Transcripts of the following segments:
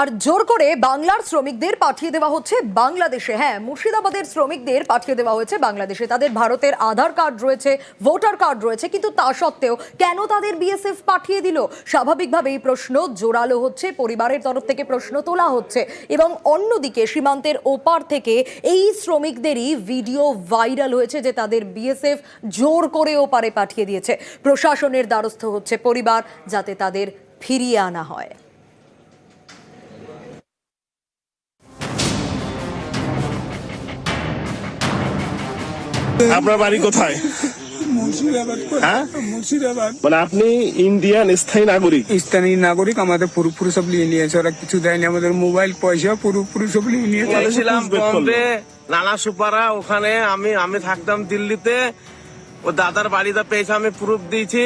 আর জোর করে বাংলার শ্রমিকদের পাঠিয়ে দেওয়া হচ্ছে বাংলাদেশে। হ্যাঁ মুর্শিদাবাদের শ্রমিকদের পাঠিয়ে দেওয়া হয়েছে বাংলাদেশে। তাদের ভারতের আধার কার্ড রয়েছে, ভোটার কার্ড রয়েছে, কিন্তু তা সত্ত্বেও কেন তাদের বিএসএফ পাঠিয়ে দিল? স্বাভাবিকভাবে এই প্রশ্ন জোরালো হচ্ছে, পরিবারের তরফ থেকে প্রশ্ন তোলা হচ্ছে এবং অন্যদিকে সীমান্তের ওপার থেকে এই শ্রমিকদেরই ভিডিও ভাইরাল হয়েছে যে তাদের বিএসএফ জোর করে ওপারে পাঠিয়ে দিয়েছে। প্রশাসনের দ্বারস্থ হচ্ছে পরিবার যাতে তাদের ফিরিয়ে আনা হয়। আপনার বাড়ি কোথায়? মুর্শিদাবাদ? মুর্শিদাবাদ। মানে আপনি ইন্ডিয়ান স্থায়ী নাগরিক? স্থানীয় নাগরিক আমাদের পুরোপুরি সব নিয়ে নিয়েছে। ওরা কিছু দেয়নি আমাদের মোবাইল পয়সা পুরোপুরি সব নিয়ে নিয়েছে। গেছিলাম পুলিশ বের করল। বম্বে নানা সুপারা ওখানে আমি আমি থাকতাম দিল্লিতে। ও দাদার বাড়িতে পেয়েছে আমি প্রুফ দিয়েছি।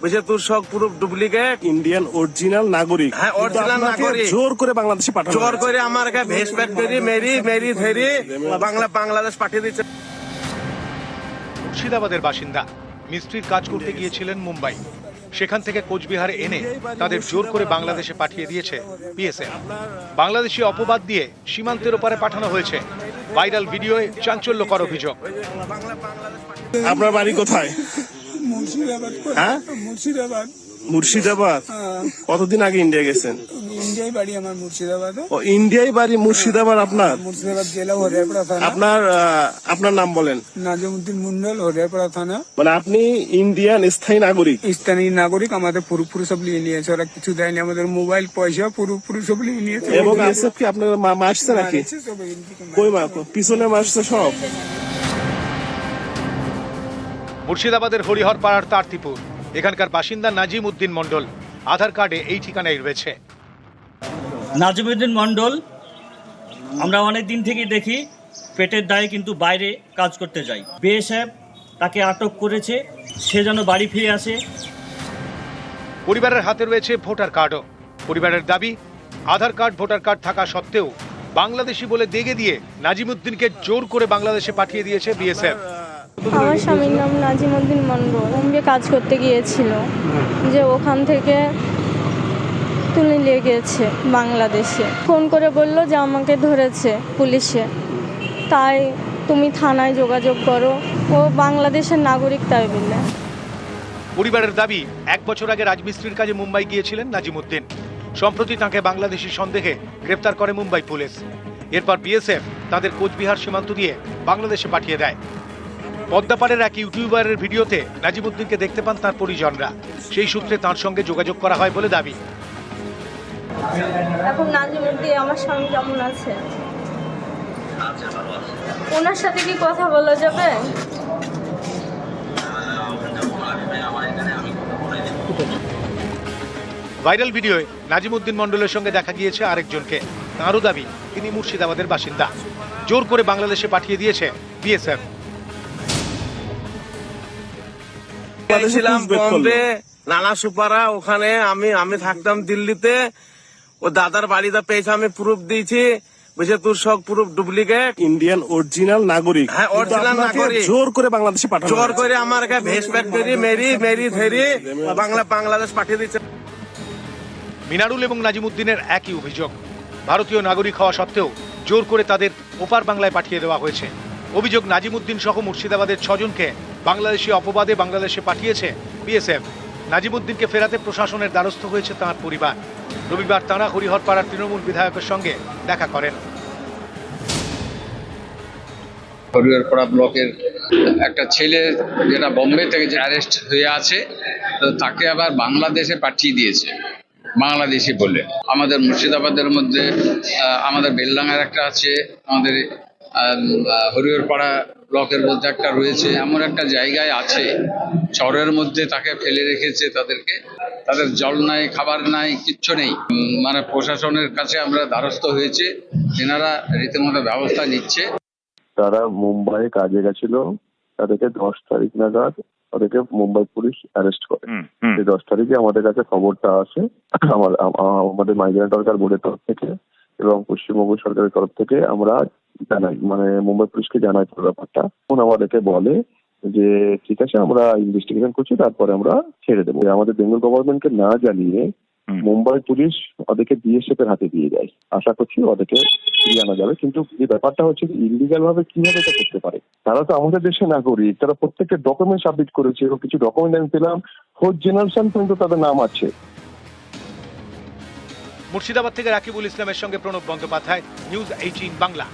বুঝে তোর সব প্রুফ ডুপ্লিকেট ইন্ডিয়ান অরিজিনাল নাগরিক। হ্যাঁ, আপনাকে নাগরিক। জোর করে বাংলাদেশে পাঠানো জোর করে আমার ভেস প্যাট মেরি মেরি ধরি বাংলা বাংলাদেশ পাঠিয়ে দিচ্ছে মুর্শিদাবাদের বাসিন্দা। মিস্ত্রির কাজ করতে গিয়েছিলেন মুম্বাই। সেখান থেকে কোচবিহারে এনে তাদের জোর করে বাংলাদেশে পাঠিয়ে দিয়েছে পিএসএ বাংলাদেশি অপবাদ দিয়ে সীমান্তের ওপারে পাঠানো হয়েছে। ভাইরাল ভিডিওয়ে চাঞ্চল্যকর অভিযোগ। আপনার বাড়ি কোথায়? মুর্শিদাবাদ। হ্যাঁ? মুর্শিদাবাদ। মুর্শিদাবাদ? হ্যাঁ, কতদিন আগে ইন্ডিয়া গেছেন? ইন্ডিয়ায় বাড়ি আমার মুর্শিদাবাদে। ও ইন্ডিয়ায় বাড়ি মুর্শিদাবাদ আপনার? মুর্শিদাবাদ জেলা হরিয়ারপাড়া থানা। আপনার আহ, আপনার নাম বলেন। নাজিমুদ্দিন মন্ডল হরিয়ারপাড়া থানা। মানে আপনি ইন্ডিয়ান স্থায়ী নাগরিক? স্থানীয় নাগরিক আমাদের পুরোপুরি সব নিয়ে নিয়েছে। ওরা কিছু দেয়নি আমাদের মোবাইল পয়সা পুরোপুরি সব নিয়ে নিয়েছে। এবং এসএফ কি আপনার মা- মারছে নাকি? সব কই মা পিছনে মারছে সব? মুর্শিদাবাদের হরিহর পাড়ার তারতিপুর এখানকার বাসিন্দা নাজিম উদ্দিন মণ্ডল। আধার কার্ডে এই ঠিকানায় রয়েছে। নাজিমুদ্দিন মণ্ডল আমরা অনেক দিন থেকেই দেখি পেটের দায়ে কিন্তু বাইরে কাজ করতে যাই বিএসএফ তাকে আটক করেছে সে যেন বাড়ি ফিরে আসে। পরিবারের হাতে রয়েছে ভোটার কার্ডও। পরিবারের দাবি আধার কার্ড ভোটার কার্ড থাকা সত্ত্বেও বাংলাদেশি বলে দেগে দিয়ে নাজিমুদ্দিনকে জোর করে বাংলাদেশে পাঠিয়ে দিয়েছে বিএসএফ আমার স্বামীর নাম নাজিমুদ্দিন মন্ডল বোম্বে কাজ করতে গিয়েছিল। যে ওখান থেকে তুলে নিয়ে গিয়েছে বাংলাদেশে। ফোন করে বলল যে আমাকে ধরেছে পুলিশে। তাই তুমি থানায় যোগাযোগ করো। ও বাংলাদেশের নাগরিক তাই বললে। পরিবারের দাবি এক বছর আগে রাজমিস্ত্রির কাজে মুম্বাই গিয়েছিলেন নাজিমুদ্দিন। সম্প্রতি তাঁকে বাংলাদেশি সন্দেহে গ্রেপ্তার করে মুম্বাই পুলিশ। এরপর বিএসএফ তাদের কোচবিহার সীমান্ত দিয়ে বাংলাদেশে পাঠিয়ে দেয়। পদ্মাপাড়ের এক ইউটিউবারের ভিডিওতে নাজিমুদ্দিনকে দেখতে পান তার পরিজনরা। সেই সূত্রে তার সঙ্গে যোগাযোগ করা হয় বলে দাবি। এখন নাজিমুদ্দিন আমার স্বামী কেমন আছে? ওনার সাথে কি কথা বলা যাবে? ভাইরাল ভিডিওয় নাজিমুদ্দিন মণ্ডলের সঙ্গে দেখা গিয়েছে আরেকজনকে। তাঁরও দাবি তিনি মুর্শিদাবাদের বাসিন্দা। জোর করে বাংলাদেশে পাঠিয়ে দিয়েছে বিএসএফ। বম্বে নানা সুপারা ওখানে আমি আমি থাকতাম দিল্লিতে। ও দাদার বাড়িতে পেয়েছে আমি প্রুফ দিয়েছি। বুঝে তোর সব প্রুফ ডুপ্লিকেট ইন্ডিয়ান অরিজিনাল নাগরিক। হ্যাঁ, আপনাকে নাগরিক। জোর করে বাংলাদেশে পাঠানো জোর করে আমার কাছে ভেস প্যাট করি মেরি মেরি ধরি বাংলা বাংলাদেশ পাঠিয়ে দিচ্ছে। মিনারুল এবং নাজিমুদ্দিনের একই অভিযোগ। ভারতীয় নাগরিক হওয়া সত্ত্বেও জোর করে তাদের ওপার বাংলায় পাঠিয়ে দেওয়া হয়েছে। অভিযোগ নাজিমুদ্দিন সহ মুর্শিদাবাদের ছজনকে বাংলাদেশি অপবাদে বাংলাদেশে পাঠিয়েছে বিএসএফ। নাজিমুদ্দিনকে ফেরাতে প্রশাসনের দ্বারস্থ হয়েছে তাঁর পরিবার। রবিবার তাঁরা হরিহরপাড়ার তৃণমূল বিধায়কের সঙ্গে দেখা করেন। হরিহরপাড়া ব্লকের একটা ছেলে যেটা বোম্বে থেকে যে অ্যারেস্ট হয়ে আছে, তো তাকে আবার বাংলাদেশে পাঠিয়ে দিয়েছে। বাংলাদেশি বলে। আমাদের মুর্শিদাবাদের মধ্যে আমাদের বেলডাঙ্গার একটা আছে, আমাদের হরিহরপাড়া ব্লকের মধ্যে একটা রয়েছে এমন একটা জায়গায় আছে শহরের মধ্যে তাকে ফেলে রেখেছে তাদেরকে। তাদের জল নাই খাবার নাই কিচ্ছু নেই। উম, মানে প্রশাসনের কাছে আমরা দ্বারস্থ হয়েছে এনারা রীতিমতো ব্যবস্থা নিচ্ছে। তারা মুম্বাই কাজে গেছিল তাদেরকে দশ তারিখ নাগাদ তাদেরকে মুম্বাই পুলিশ অ্যারেস্ট করে। সেই দশ তারিখে আমাদের কাছে খবরটা আসে আমার আমাদের মাইগ্রেন্ট সরকার বোর্ডের তরফ থেকে এবং পশ্চিমবঙ্গ সরকারের তরফ থেকে আমরা জানাই মানে মুম্বাই পুলিশকে জানাই পুরো ব্যাপারটা। তখন আমাদেরকে বলে যে ঠিক আছে আমরা ইনভেস্টিগেশন করছি তারপরে আমরা ছেড়ে দেবো। আমাদের বেঙ্গল গভর্নমেন্টকে না জানিয়ে মুম্বাই পুলিশ ওদেরকে বিএসএফ এর হাতে দিয়ে যায়। আশা করছি ওদেরকে ফিরিয়ে আনা যাবে। কিন্তু এই ব্যাপারটা হচ্ছে ইলিগাল ভাবে কীভাবে এটা করতে পারে? তারা তো আমাদের দেশে নাগরিক তারা প্রত্যেকটা ডকুমেন্ট সাবমিট করেছে এবং কিছু ডকুমেন্ট আমি পেলাম। ফোর্থ জেনারেশন পর্যন্ত তাদের নাম আছে। মুর্শিদাবাদ থেকে রাকিবুল ইসলামের সঙ্গে প্রণব বন্দ্যোপাধ্যায় নিউজ এইটিন বাংলা।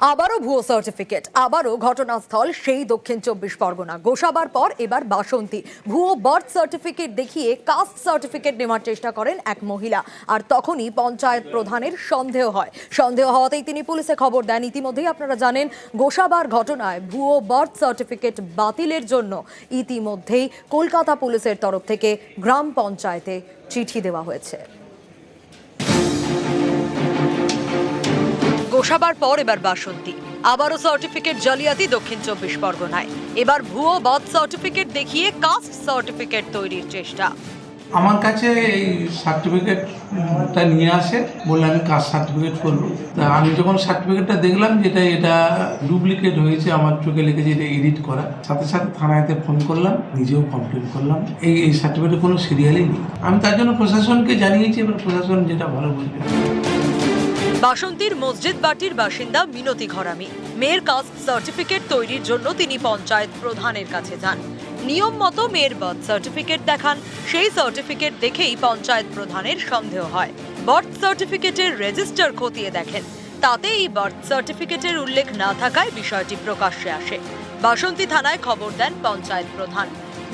আবারও ভুয়ো সার্টিফিকেট আবারও ঘটনাস্থল, সেই দক্ষিণ চব্বিশ পরগনা। গোসাবার পর এবার বাসন্তী। ভুয়ো বার্থ সার্টিফিকেট দেখিয়ে কাস্ট সার্টিফিকেট নেওয়ার চেষ্টা করেন এক মহিলা। আর তখনই পঞ্চায়েত প্রধানের সন্দেহ হয়। সন্দেহ হওয়াতেই তিনি পুলিশে খবর দেন। ইতিমধ্যেই আপনারা জানেন, গোসাবার ঘটনায় ভুয়ো বার্থ সার্টিফিকেট বাতিলের জন্য ইতিমধ্যেই কলকাতা পুলিশের তরফ থেকে গ্রাম পঞ্চায়েতে চিঠি দেওয়া হয়েছে। গোসাবার পর এবার বাসন্তী। আবারও সার্টিফিকেট জালিয়াতি দক্ষিণ চব্বিশ পরগনায়। এবার ভুয়ো বার্থ সার্টিফিকেট দেখিয়ে কাস্ট সার্টিফিকেট তৈরির চেষ্টা। আমার কাছে এই সার্টিফিকেটটা নিয়ে আসে বললে আমি কাস্ট সার্টিফিকেট করব। তা আমি যখন সার্টিফিকেটটা দেখলাম যেটা এটা ডুপ্লিকেট হয়েছে, আমার চোখে লেগেছে এটা এডিট করা। সাথে সাথে থানাতে ফোন করলাম, নিজেও কমপ্লেন করলাম। এই এই সার্টিফিকেটে কোনো সিরিয়ালই নেই। আমি তার জন্য প্রশাসনকে জানিয়েছি, এবার প্রশাসন যেটা ভালো বুঝবে বাসন্তীর মসজিদ বাটির বাসিন্দা মিনতি ঘরামি। মেয়ের কাস্ট সার্টিফিকেট তৈরির জন্য তিনি পঞ্চায়েত প্রধানের কাছে যান। নিয়ম মতো মেয়ের বার্থ সার্টিফিকেট দেখান। সেই সার্টিফিকেট দেখেই পঞ্চায়েত প্রধানের সন্দেহ হয়। বার্থ সার্টিফিকেটের রেজিস্টার খতিয়ে দেখেন। তাতে এই বার্থ সার্টিফিকেটের উল্লেখ না থাকায় বিষয়টি প্রকাশ্যে আসে। বাসন্তী থানায় খবর দেন পঞ্চায়েত প্রধান।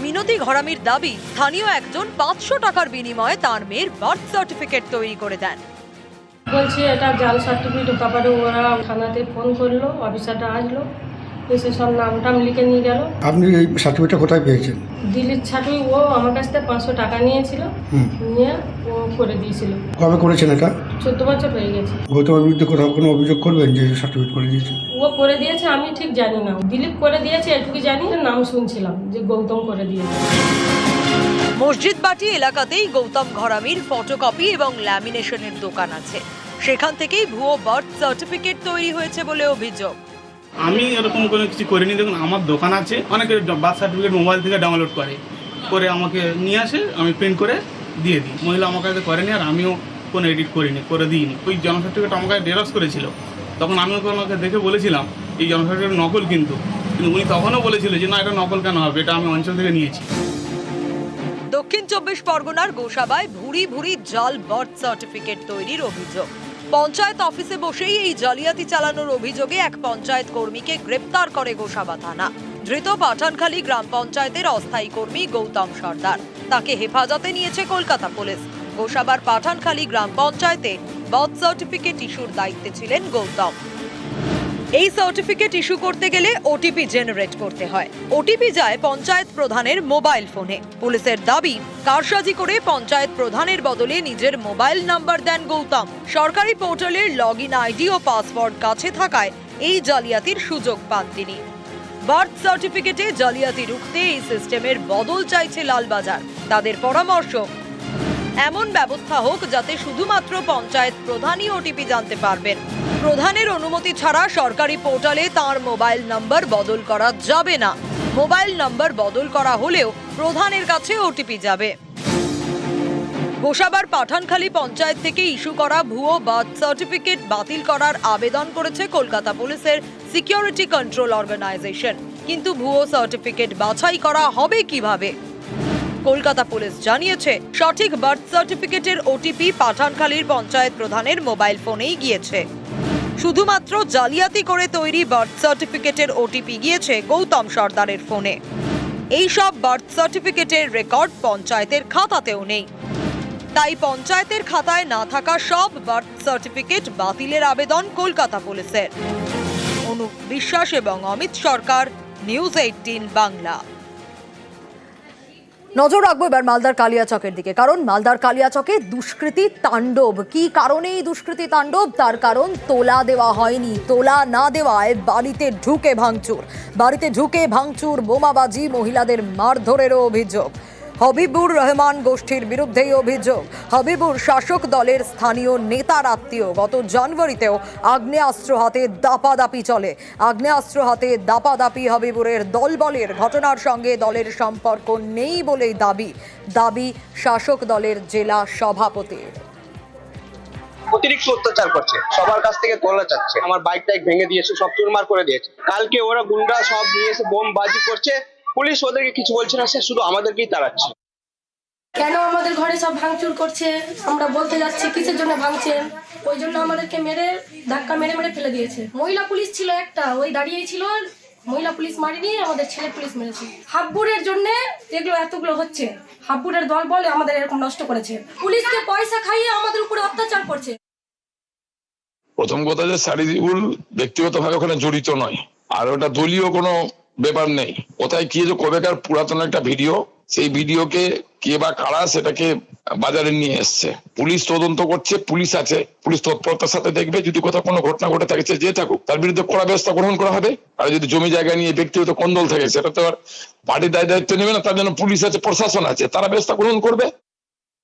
মিনতি ঘরামির দাবি, স্থানীয় একজন পাঁচশো টাকার বিনিময়ে তার মেয়ের বার্থ সার্টিফিকেট তৈরি করে দেন। বলছি এটা জাল সার্টিফিকেট তারপরে ওরা থানাতে ফোন করল অফিসারটা আসলো এসে সব নাম টাম লিখে নিয়ে গেল। আপনি এই সার্টিফিকেটটা কোথায় পেয়েছেন? দিল্লির ছাটুই ও আমার কাছ থেকে পাঁচশো টাকা নিয়েছিল নিয়ে ও করে দিয়েছিল। কবে করেছেন এটা? চোদ্দ বছর হয়ে গেছে। গৌতমের বিরুদ্ধে কোথাও কোনো অভিযোগ করবেন যে সার্টিফিকেট করে দিয়েছে? ও করে দিয়েছে আমি ঠিক জানি না। দিলীপ করে দিয়েছে এটুকু জানি নাম শুনছিলাম যে গৌতম করে দিয়েছে। মসজিদ বাটি এলাকাতেই গৌতম ঘরামির ফটোকপি এবং ল্যামিনেশনের দোকান আছে। সেখান থেকেই ভুয়ো বার্থ সার্টিফিকেট তৈরি হয়েছে বলে অভিযোগ। আমি এরকম কোনো কিছু করিনি। দেখুন, আমার দোকান আছে। অনেকে বার্থ সার্টিফিকেট মোবাইল থেকে ডাউনলোড করে। করে আমাকে নিয়ে আসে, আমি প্রিন্ট করে দিয়ে দিই। মহিলা আমার কাছে করেনি আর আমিও কোনো এডিট করিনি, করে দিইনি। ওই জন্ম সার্টিফিকেট আমার কাছে ডেরক্স করেছিল। তখন আমি ওকে দেখে বলেছিলাম, এই জন্ম সার্টিফিকেট নকল কিন্তু। কিন্তু উনি তখনও বলেছিল যে, না, এটা নকল কেন হবে? এটা আমি অঞ্চল থেকে নিয়েছি। দক্ষিণ চব্বিশ পরগনার গোসাবায় ভুরি ভুরি জাল বার্থ সার্টিফিকেট তৈরির অভিযোগ। পঞ্চায়েত অফিসে বসেই এই জালিয়াতি চালানোর অভিযোগে এক পঞ্চায়েত কর্মীকে গ্রেপ্তার করে গোসাবা থানা। ধৃত পাঠানখালী গ্রাম পঞ্চায়েতের অস্থায়ী কর্মী গৌতম সর্দার। তাকে হেফাজতে নিয়েছে কলকাতা পুলিশ। গোসাবার পাঠানখালী গ্রাম পঞ্চায়েতে বার্থ সার্টিফিকেট ইস্যুর দায়িত্বে ছিলেন গৌতম। এই সার্টিফিকেট ইস্যু করতে গেলে ওটিপি জেনারেট করতে হয়। ওটিপি যায় পঞ্চায়েত প্রধানের মোবাইল ফোনে পুলিশের দাবি, কারসাজি করে পঞ্চায়েত প্রধানের বদলে নিজের মোবাইল নাম্বার দেন গৌতম। সরকারি পোর্টালের লগ ইন আইডি ও পাসওয়ার্ড কাছে থাকায় এই জালিয়াতির সুযোগ পান তিনি। বার্থ সার্টিফিকেটে জালিয়াতি রুখতে এই সিস্টেমের বদল চাইছে লালবাজার। তাদের পরামর্শ এমন ব্যবস্থা হোক যাতে শুধুমাত্র পঞ্চায়েত প্রধানই ওটিপি জানতে পারবেন। প্রধানের অনুমতি ছাড়া সরকারি পোর্টালে তার মোবাইল নম্বর বদল করা যাবে না। মোবাইল নম্বর বদল করা হলেও প্রধানের কাছে ওটিপি যাবে। গোসাবার পাঠানখালী পঞ্চায়েত থেকে ইস্যু করা ভুয়ো বার্থ সার্টিফিকেট বাতিল করার আবেদন করেছে কলকাতা পুলিশের সিকিউরিটি কন্ট্রোল অর্গানাইজেশন। কিন্তু ভুয়ো সার্টিফিকেট বাছাই করা হবে কীভাবে? কলকাতা পুলিশ জানিয়েছে, সঠিক বার্থ সার্টিফিকেটের ওটিপি পাঠানখালীর পঞ্চায়েত প্রধানের মোবাইল ফোনেই গিয়েছে। শুধুমাত্র জালিয়াতি করে তৈরি বার্থ সার্টিফিকেটের ওটিপি গিয়েছে গৌতম সর্দারের ফোনে। এই সব বার্থ সার্টিফিকেটের রেকর্ড পঞ্চায়েতের খাতাতেও নেই। তাই পঞ্চায়েতের খাতায় না থাকা সব বার্থ সার্টিফিকেট বাতিলের আবেদন কলকাতা পুলিশের। অনুপ বিশ্বাস এবং অমিত সরকার, নিউজ এইটিন বাংলা। নজর রাখব এবার মালদার কালিয়াচকের দিকে। কারণ মালদার কালিয়াচকে দুষ্কৃতি তাণ্ডব। কি কারণে এই দুষ্কৃতি তাণ্ডব? তার কারণ তোলা দেওয়া হয়নি। তোলা না দেওয়ায় বাড়িতে ঢুকে ভাঙচুর। বাড়িতে ঢুকে ভাঙচুর, বোমাবাজি, মহিলাদের মারধরেরও অভিযোগ। হবিবুর রহমান গোষ্ঠীর বিরুদ্ধেই অভিযোগ। হবিবুর শাসক দলের স্থানীয় নেতার আত্মীয় গত জানুয়ারিতেও আগ্নেয়াস্ত্র হাতে দাপাদাপি চলে। আগ্নেয়াস্ত্র হাতে দাপাদাপি হবিবুরের দলবলের ঘটনার সঙ্গে দলের সম্পর্ক নেই বলেই দাবি। দাবি শাসক দলের জেলা সভাপতির। অতিরিক্ত অত্যাচার করছে। সবার কাছ থেকে তোলা চাচ্ছে। আমার বাইক টাইক ভেঙে দিয়েছে, সব চুরমার করে দিয়েছে। কালকে ওরা গুন্ডা সব নিয়ে এসে বোম বাজি করছে। পুলিশ ওদেরকে কিছু বলছে না সে শুধু আমাদেরকেই তাড়াচ্ছে। কেন আমাদের ঘরে সব ভাঙচুর করছে? আমরা বলতে যাচ্ছি কিসের জন্য ভাঙছেন ওই জন্য আমাদেরকে মেরে ধাক্কা মেরে মেরে ফেলে দিয়েছে। মহিলা পুলিশ ছিল একটা ওই দাঁড়িয়েই ছিল। মহিলা পুলিশ মারিনি আমাদের ছেলে পুলিশ মেরেছে। হাব্বুরের জন্য এগুলো এতগুলো হচ্ছে। হাব্বুরের দল বলে আমাদের এরকম নষ্ট করেছে। পুলিশকে পয়সা খাইয়ে আমাদের উপরে অত্যাচার করছে। প্রথম কথা যে সারিদুল ব্যক্তিগতভাবে ওখানে জড়িত নয়। আর ওটা দলীয় কোনো ব্যাপার নেই। কোথায় কি যে কবেকার পুরাতন একটা ভিডিও, সেই ভিডিওকে কে বা কারা সেটাকে বাজারে নিয়ে এসছে। পুলিশ তদন্ত করছে, পুলিশ আছে। পুলিশ তৎপরতার সাথে দেখবে, যদি কোথাও কোনো ঘটনা ঘটে থাকে যে থাকুক, তার বিরুদ্ধে কড়া ব্যবস্থা গ্রহণ করা হবে। আর যদি জমি জায়গা নিয়ে ব্যক্তিগত কন্দল থাকে, সেটা তো আর পার্টি দায় দায়িত্ব নেবে না, তার জন্য পুলিশ আছে, প্রশাসন আছে, তারা ব্যবস্থা গ্রহণ করবে।